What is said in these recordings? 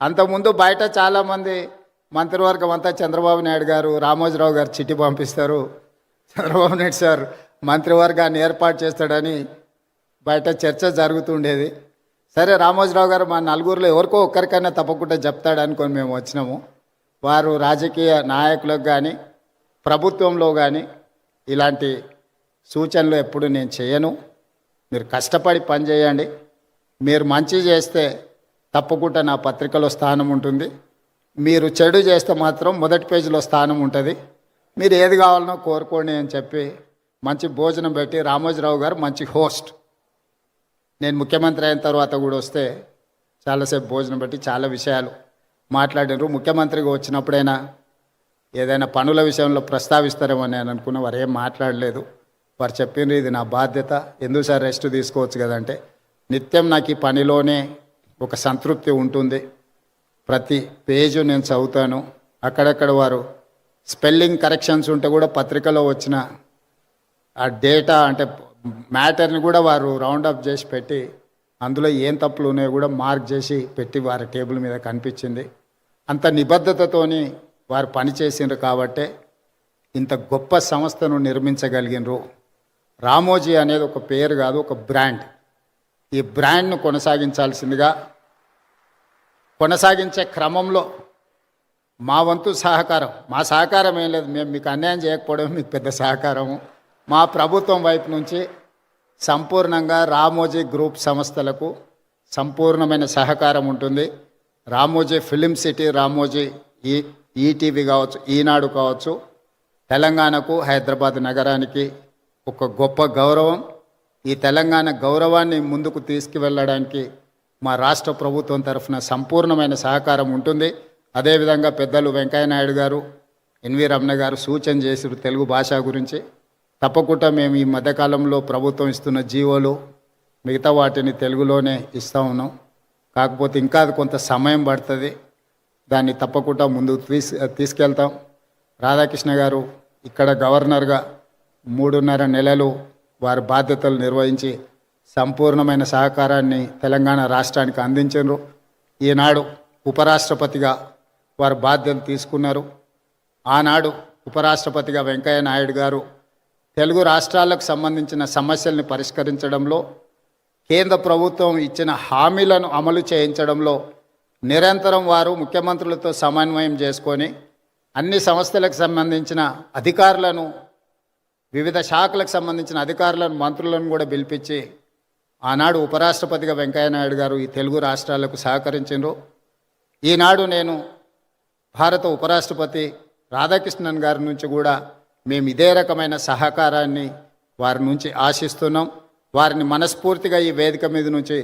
అంతకుముందు బయట చాలామంది మంత్రివర్గం అంతా చంద్రబాబు నాయుడు గారు రామోజీరావు గారు చిట్టి పంపిస్తారు. చంద్రబాబు నాయుడు సార్ మంత్రివర్గాన్ని ఏర్పాటు చేస్తాడని బయట చర్చ జరుగుతుండేది. సరే రామోజీరావు గారు మా నలుగురిలో ఎవరికో ఒక్కరికైనా తప్పకుండా చెప్తాడు అనుకొని మేము వచ్చినాము. వారు రాజకీయ నాయకులకు కానీ ప్రభుత్వంలో కానీ ఇలాంటి సూచనలు ఎప్పుడు నేను చేయను. మీరు కష్టపడి పని చేయండి మీరు మంచి చేస్తే తప్పకుండా నా పత్రికలో స్థానం ఉంటుంది. మీరు చెడు చేస్తే మాత్రం మొదటి పేజీలో స్థానం ఉంటుంది. మీరు ఏది కావాలనో కోరుకోండి అని చెప్పి మంచి భోజనం పెట్టి రామోజీరావు గారు మంచి హోస్ట్. నేను ముఖ్యమంత్రి అయిన తర్వాత కూడా వస్తే చాలాసేపు భోజనం పెట్టి చాలా విషయాలు మాట్లాడినారు. ముఖ్యమంత్రిగా వచ్చినప్పుడైనా ఏదైనా పనుల విషయంలో ప్రస్తావిస్తారేమో నేను అనుకున్న వారు ఏం మాట్లాడలేదు. వారు చెప్పిండ్రు ఇది నా బాధ్యత ఎందుకు సార్ రెస్ట్ తీసుకోవచ్చు కదంటే నిత్యం నాకు ఈ పనిలోనే ఒక సంతృప్తి ఉంటుంది. ప్రతి పేజు నేను చదువుతాను. అక్కడక్కడ వారు స్పెల్లింగ్ కరెక్షన్స్ ఉంటే కూడా పత్రికలో వచ్చిన ఆ డేటా అంటే మ్యాటర్ని కూడా వారు రౌండ్ అప్ చేసి పెట్టి అందులో ఏం తప్పులు ఉన్నాయో కూడా మార్క్ చేసి పెట్టి వారి టేబుల్ మీద కనిపించింది. అంత నిబద్ధతతోని వారు పనిచేసిండ్రు కాబట్టే ఇంత గొప్ప సంస్థను నిర్మించగలిగినరు రామోజీ అనేది ఒక పేరు కాదు ఒక బ్రాండ్. ఈ బ్రాండ్ను కొనసాగించాల్సిందిగా కొనసాగించే క్రమంలో మా వంతు సహకారం మా సహకారం ఏం లేదు. మేము మీకు అన్యాయం చేయకపోవడం మీకు పెద్ద సహకారము. మా ప్రభుత్వం వైపు నుంచి సంపూర్ణంగా రామోజీ గ్రూప్ సంస్థలకు సంపూర్ణమైన సహకారం ఉంటుంది. రామోజీ ఫిలిం సిటీ రామోజీ ఈ ఈటీవీ కావచ్చు ఈనాడు కావచ్చు తెలంగాణకు హైదరాబాద్ నగరానికి ఒక గొప్ప గౌరవం. ఈ తెలంగాణ గౌరవాన్ని ముందుకు తీసుకువెళ్ళడానికి మా రాష్ట్ర ప్రభుత్వం తరఫున సంపూర్ణమైన సహకారం ఉంటుంది. అదేవిధంగా పెద్దలు వెంకయ్యనాయుడు గారు ఎన్వి రమణ గారు సూచన చేసారు తెలుగు భాష గురించి. తప్పకుండా మేము ఈ మధ్యకాలంలో ప్రభుత్వం ఇస్తున్న జీవోలు మిగతా వాటిని తెలుగులోనే ఇస్తూ ఉన్నాం. కాకపోతే ఇంకా అది కొంత సమయం పడుతుంది. దాన్ని తప్పకుండా ముందుకు తీసు తీసుకెళ్తాం. రాధాకృష్ణ గారు ఇక్కడ గవర్నర్గా మూడున్నర నెలలు వారి బాధ్యతలు నిర్వహించి సంపూర్ణమైన సహకారాన్ని తెలంగాణ రాష్ట్రానికి అందించారు ఈనాడు ఉపరాష్ట్రపతిగా వారు బాధ్యత తీసుకున్నారు. ఆనాడు ఉపరాష్ట్రపతిగా వెంకయ్య నాయుడు గారు తెలుగు రాష్ట్రాలకు సంబంధించిన సమస్యల్ని పరిష్కరించడంలో కేంద్ర ప్రభుత్వం ఇచ్చిన హామీలను అమలు చేయించడంలో నిరంతరం వారు ముఖ్యమంత్రులతో సమన్వయం చేసుకొని అన్ని సంస్థలకు సంబంధించిన అధికారులను వివిధ శాఖలకు సంబంధించిన అధికారులను మంత్రులను కూడా పిలిపించి ఆనాడు ఉపరాష్ట్రపతిగా వెంకయ్యనాయుడు గారు ఈ తెలుగు రాష్ట్రాలకు సహకరించారు ఈనాడు నేను భారత ఉపరాష్ట్రపతి రాధాకృష్ణన్ గారి నుంచి కూడా మేము ఇదే రకమైన సహకారాన్ని వారి నుంచి ఆశిస్తున్నాం. వారిని మనస్ఫూర్తిగా ఈ వేదిక మీద నుంచి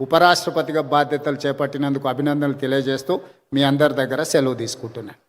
ఉపరాష్ట్రపతిగా బాధ్యతలు చేపట్టినందుకు అభినందనలు తెలియజేస్తూ మీ అందరి దగ్గర సెలవు తీసుకుంటున్నాను.